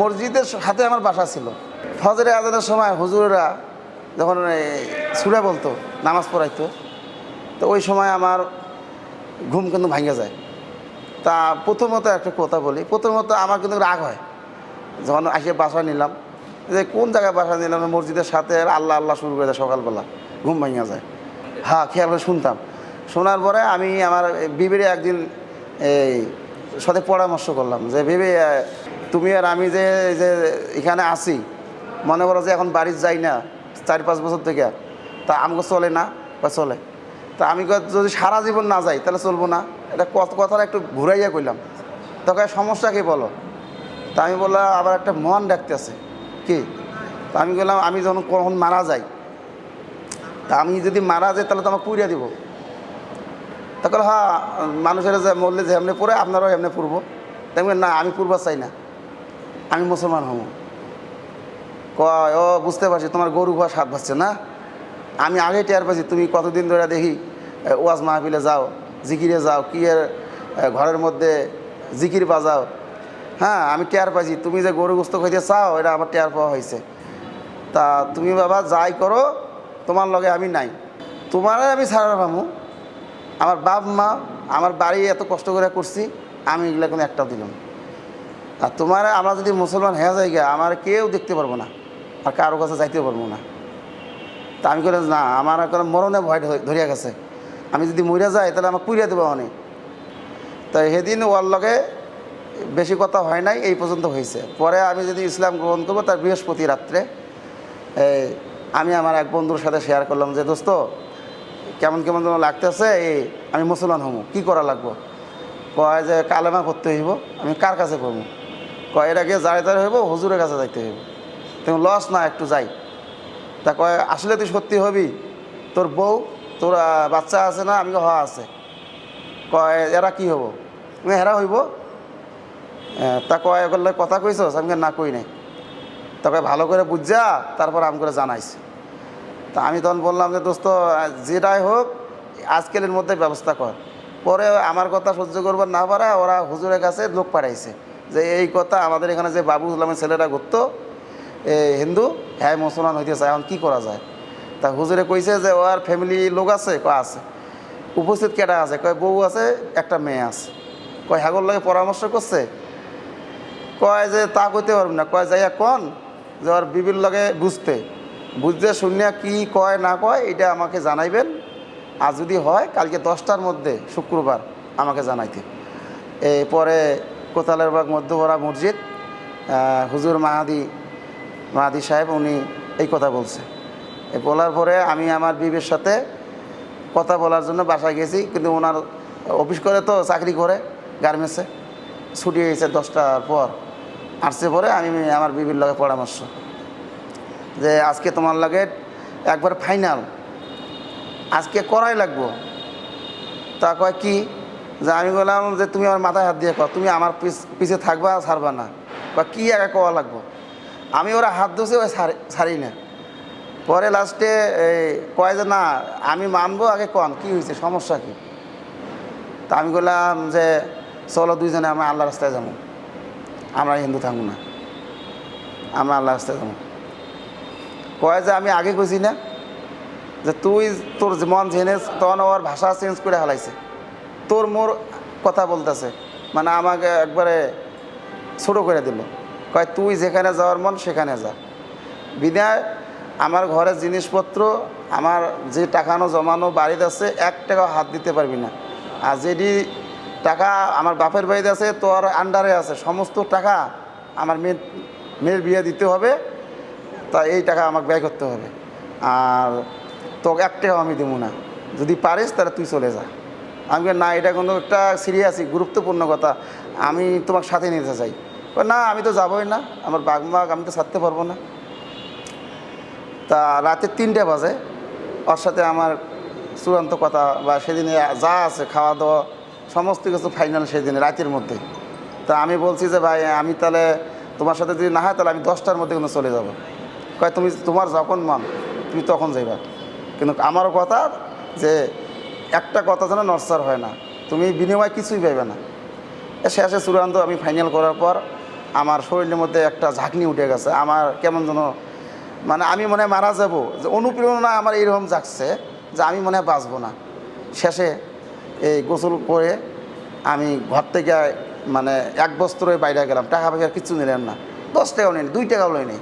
মসজিদের হাতে আমার বাসা ছিল। ফজরে আজানের সময় হুজুরেরা যখন সুরে বলতো, নামাজ পড়াইতো, তো ওই সময় আমার ঘুম কিন্তু ভাঙে যায়। তা প্রথমত একটা কথা বলি, প্রথমত আমার কিন্তু রাগ হয়। যখন আসে বাসা নিলাম, যে কোন জায়গায় বাসা নিলাম, মসজিদের সাথে আল্লাহ আল্লাহ শুরু করে দেয় সকালবেলা, ঘুম ভাঙা যায়। হ্যাঁ খেয়াল করে শুনতাম। শোনার পরে আমি আমার বিবিরে একদিন এই সাথে পরামর্শ করলাম, যে ভেবে তুমি আর আমি যে যে এখানে আসি মনে করো যে এখন বাড়ির যাই না, চার পাঁচ বছর থেকে, তা আমাকে চলে না বা চলে? তা আমি যদি সারা জীবন না যাই, তাহলে চলবো না? এটা কত, কথাটা একটু ঘুরাইয়া কইলাম। তখন সমস্যা কি বলো? তা আমি বললাম, আবার একটা মন ডাকতেছে কি? তা আমি বললাম আমি যখন কখন মারা যাই, তা আমি যদি মারা যাই, তাহলে তো আমাকে পুড়িয়ে দিব। তখন হ্যাঁ মানুষের যে মরলে যে এমনি পড়ে, আপনারাও এমনি পড়ব। তাই না, আমি পূর্ব চাই না। আমি মুসলমান হব। কয়, ও বুঝতে পারছি তোমার গরু ঘোয়া স্বাদ পাচ্ছে না? আমি আগে টের পাচ্ছি তুমি কতদিন ধরে দেখি ওয়াজ মাহফিলে যাও, জিকিরে যাও, কি ঘরের মধ্যে জিকির বাজাও। হ্যাঁ আমি টের পাইছি, তুমি যে গরু গোস্ত খাইতে চাও, এটা আমার টের পাওয়া হয়েছে তা তুমি বাবা যাই করো, তোমার লগে আমি নাই। তোমারে আমি ছাড়া পাবো আমার বাপ মা, আমার বাড়ি এত কষ্ট করে করছি, আমি এগুলো কোনো একটাও দিলাম। আর তোমার আমরা যদি মুসলমান হয়ে যাই গিয়া আমার কেউ দেখতে পারব না আর কারও কাছে যাইতে পারব না। তা আমি করে না আমার এখন মরণে ভয় ধরিয়া গেছে। আমি যদি মরিয়া যাই তাহলে আমার পুড়িয়া দেবো অনেক। তাই সেদিন ওর লগে বেশি কথা হয় নাই এই পর্যন্ত হয়েছে পরে আমি যদি ইসলাম গ্রহণ করব তার বৃহস্পতি রাত্রে এই, আমি আমার এক বন্ধুর সাথে শেয়ার করলাম যে দোস্ত কেমন কেমন যেন লাগতেছে এই আমি মুসলমান হব কী করা লাগবো? কয় যে কালেমা করতে হইব আমি কার কাছে করব কয় এটা গিয়ে যাই যাই হইব, হুজুরের কাছে যাইতে হইব। তুমি লস না, একটু যাই। তা কয়, আসলে তুই সত্যি হবি? তোর বউ, তোর বাচ্চা আছে না? আমি হওয়া আছে। কয়, এরা কি হব? হেরা হইব। তা কয় করলে কথা কইছ আমি না, কই নাই। তা কয়, ভালো করে বুঝা, তারপর আমি করে জানাইছি। তা আমি তখন বললাম যে, দোস্ত, যেটাই হোক, আজকালের মধ্যে ব্যবস্থা কর। পরে আমার কথা সহ্য করবার না পারা, ওরা হুজুরের কাছে লোক পাঠাইছে। যে এই কথা আমাদের এখানে যে বাবু ইসলামের ছেলেরা ঘুরতো এ হিন্দু হ্যাঁ মুসলমান হইতে চায় এখন কী করা যায়? তা হুজুরে কইছে যে ওর ফ্যামিলি লোক আছে? কয়, আছে। উপস্থিত কেটা আছে? কয়, বউ আছে, একটা মেয়ে আছে। কয়, হ্যাগর লাগে পরামর্শ করছে? কয় যে তা কইতে পারব না। কয়, যাইয়া কন যে ওর বিবির লগে বুঝতে। বুঝতে শুনিয়া কি কয়, না কয়, এটা আমাকে জানাইবেন। আর যদি হয়, কালকে দশটার মধ্যে, শুক্রবার, আমাকে জানাইতে। এই কোতালের বাগ মধ্যবরা মসজিদ হুজুর মাহাদি মাহাদি সাহেব উনি এই কথা বলছে। বলার পরে আমি আমার বিবির সাথে কথা বলার জন্য বাসায় গেছি, কিন্তু ওনার অফিস করে তো, চাকরি করে গার্মেন্টসে। ছুটি হয়েছে দশটার পর। আসছে পরে আমি আমার বিবির লগে পরামর্শ। যে আজকে তোমার লাগে একবার ফাইনাল। আজকে করাই লাগবো। তা কয় কি? যে আমি বললাম যে তুমি আমার মাথায় হাত দিয়ে কর, তুমি আমার পিছ থাকবা, ছাড়বা না। বা কী একা কওয়া লাগবো? আমি ওরা হাত ধুছে ওই ছাড়ি না। পরে লাস্টে কয় যে, না, আমি মানবো, আগে কন, কি হয়েছে, সমস্যা কি? তা আমি বললাম যে, চলো দুইজনে আমরা আল্লাহ রাস্তায় যাব। আমরা হিন্দু থাকব না। আমরা আল্লাহ রাস্তায় যাব। কয় যে, আমি আগে কইছি না। যে তুই তোর মন জেনে তখন ওর ভাষা চেঞ্জ করে হালাইছে তোর মোর কথা বলতেছে। মানে আমাকে একবারে ছোটো করে দিল। কয়, তুই যেখানে যাওয়ার মন সেখানে যা। বিদায়, আমার ঘরের জিনিসপত্র, আমার যে টাকানো, জমানো বাড়িতে আছে, এক টাকা হাত দিতে পারবি না। আর যেটি টাকা আমার বাপের বাড়িতে আছে, তোর আন্ডারে আছে। সমস্ত টাকা আমার মেয়ের মেয়ের বিয়ে দিতে হবে। তা এই টাকা আমাকে ব্যয় করতে হবে। আর তোকে এক টাকাও আমি দেবো না। যদি পারিস, তাহলে তুই চলে যা। আমি না, এটা কোনো একটা সিরিয়াসই গুরুত্বপূর্ণ কথা। আমি তোমার সাথে নিতে চাই। না, আমি তো যাবোই না। আমার বাগমাগ আমি তো ছাড়তে পারব না। তা রাতে তিনটে বাজে। ওর সাথে আমার চূড়ান্ত কথা বা সেদিনে যা আছে খাওয়া দাওয়া সমস্ত কিছু ফাইনাল সেদিনে, রাতের মধ্যে। তা আমি বলছি যে, ভাই, আমি তাহলে তোমার সাথে যদি না হয়, তাহলে আমি দশটার মধ্যে কিন্তু চলে যাব। কয়, তুমি, তোমার যখন মন, তুমি তখন যাইবা। কিন্তু আমারও কথা যে একটা কথা যেন নরসার হয় না। তুমি বিনিময় কিছুই পাইবে না। শেষে চূড়ান্ত আমি ফাইনাল করার পর আমার শরীরের মধ্যে একটা ঝাঁকনি উঠে গেছে। আমার কেমন যেন মানে আমি মনে মারা যাব। যে অনুপ্রেরণা আমার এইরকম জাগছে যে আমি মনে বাঁচবো না। শেষে এই গোসল করে আমি ঘর থেকে মানে এক বস্ত্রে বাইরে গেলাম। টাকা পয়সা কিছু নিলেন না। দশ টাকাও নেই দুই টাকাও নেই